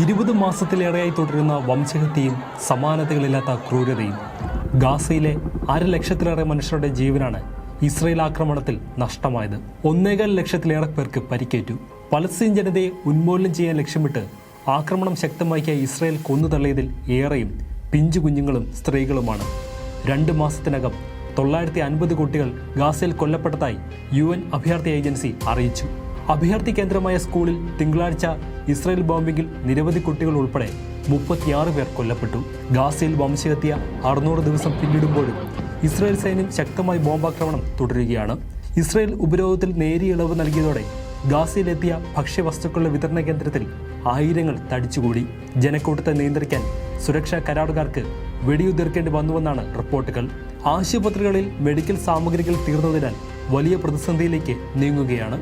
ഇരുപത് മാസത്തിലേറെയായി തുടരുന്ന വംശഹത്യയും സമാനതകളില്ലാത്ത ക്രൂരതയും ഗാസയിലെ അര ലക്ഷത്തിലേറെ മനുഷ്യരുടെ ജീവനാണ് ഇസ്രയേൽ ആക്രമണത്തിൽ നഷ്ടമായത്. ഒന്നേകാൽ ലക്ഷത്തിലേറെ പേർക്ക് പരിക്കേറ്റു. പലസ്തീൻ ജനതയെ ഉന്മൂലനം ചെയ്യാൻ ലക്ഷ്യമിട്ട് ആക്രമണം ശക്തമാക്കിയ ഇസ്രയേൽ കൊന്നുതള്ളിയതിൽ ഏറെയും പിഞ്ചു കുഞ്ഞുങ്ങളും സ്ത്രീകളുമാണ്. രണ്ട് മാസത്തിനകം തൊള്ളായിരത്തി അൻപത് കുട്ടികൾ ഗാസയിൽ കൊല്ലപ്പെട്ടതായി യു എൻ അഭയാർത്ഥി ഏജൻസി അറിയിച്ചു. അഭയാർത്ഥി കേന്ദ്രമായ സ്കൂളിൽ തിങ്കളാഴ്ച ഇസ്രായേൽ ബോംബിംഗിൽ നിരവധി കുട്ടികൾ ഉൾപ്പെടെ മുപ്പത്തിയാറ് പേർ കൊല്ലപ്പെട്ടു. ഗാസയിൽ വംശഹത്യ അറുന്നൂറ് ദിവസം പിന്നിടുമ്പോഴും ഇസ്രായേൽ സൈന്യം ശക്തമായി ബോംബാക്രമണം തുടരുകയാണ്. ഇസ്രായേൽ ഉപരോധത്തിൽ നേരിയ ഇളവ് നൽകിയതോടെ ഗാസയിലെത്തിയ ഭക്ഷ്യവസ്തുക്കളുടെ വിതരണ കേന്ദ്രത്തിൽ ആയിരങ്ങൾ തടിച്ചുകൂടി. ജനക്കൂട്ടത്തെ നിയന്ത്രിക്കാൻ സുരക്ഷാ കരാറുകാർക്ക് വെടിയുതിർക്കേണ്ടി വന്നുവെന്നാണ് റിപ്പോർട്ടുകൾ. ആശുപത്രികളിൽ മെഡിക്കൽ സാമഗ്രികൾ തീർന്നതിനാൽ വലിയ പ്രതിസന്ധിയിലേക്ക് നീങ്ങുകയാണ്.